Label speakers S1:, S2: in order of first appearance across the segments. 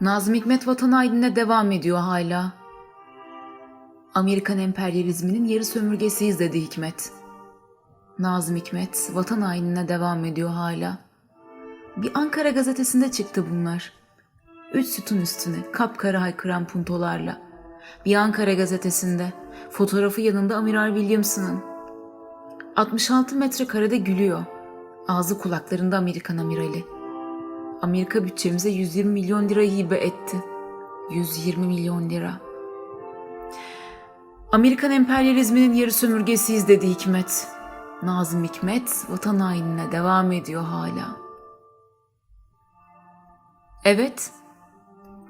S1: Nazım Hikmet vatan hainine devam ediyor hala. Amerikan emperyalizminin yarı sömürgesiyiz dedi Hikmet. Nazım Hikmet vatan hainine devam ediyor hala. Bir Ankara gazetesinde çıktı bunlar. Üç sütun üstüne kapkara haykıran puntolarla. Bir Ankara gazetesinde fotoğrafı yanında Amiral Williamson'ın. 66 metrekarede gülüyor. Ağzı kulaklarında Amerikan amirali. Amerika bütçemize 120 milyon lira hibe etti. 120 milyon lira. Amerikan emperyalizminin yarı sömürgesiyiz dedi Hikmet. Nazım Hikmet vatan hainine devam ediyor hala. Evet,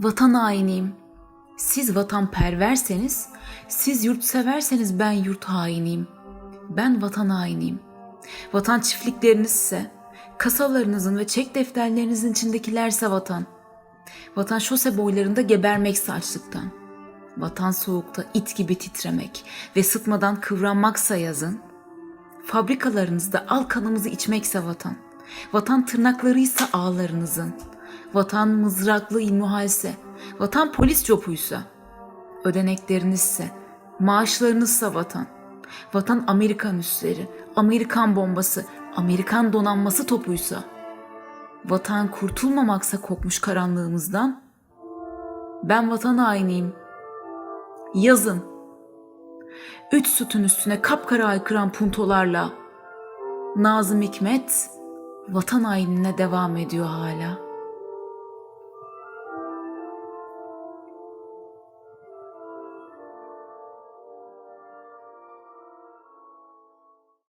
S1: vatan hainiyim. Siz vatanperverseniz, siz yurtseverseniz ben yurt hainiyim. Ben vatan hainiyim. Vatan çiftliklerinizse, kasalarınızın ve çek defterlerinizin içindekilerse vatan. Vatan şose boylarında gebermekse açlıktan. Vatan soğukta it gibi titremek ve sıtmadan kıvranmaksa yazın. Fabrikalarınızda al kanımızı içmekse vatan. Vatan tırnaklarıysa ağlarınızın. Vatan mızraklı ilmuhalse. Vatan polis copuysa. Ödeneklerinizse. Maaşlarınızsa vatan. Vatan Amerikan üsleri, Amerikan bombası, Amerikan donanması topuysa. Vatan kurtulmamaksa kokmuş karanlığımızdan. Ben vatan hainiyim. Yazın. Üç sütun üstüne kapkara aykıran puntolarla Nazım Hikmet vatan hainine devam ediyor hala.''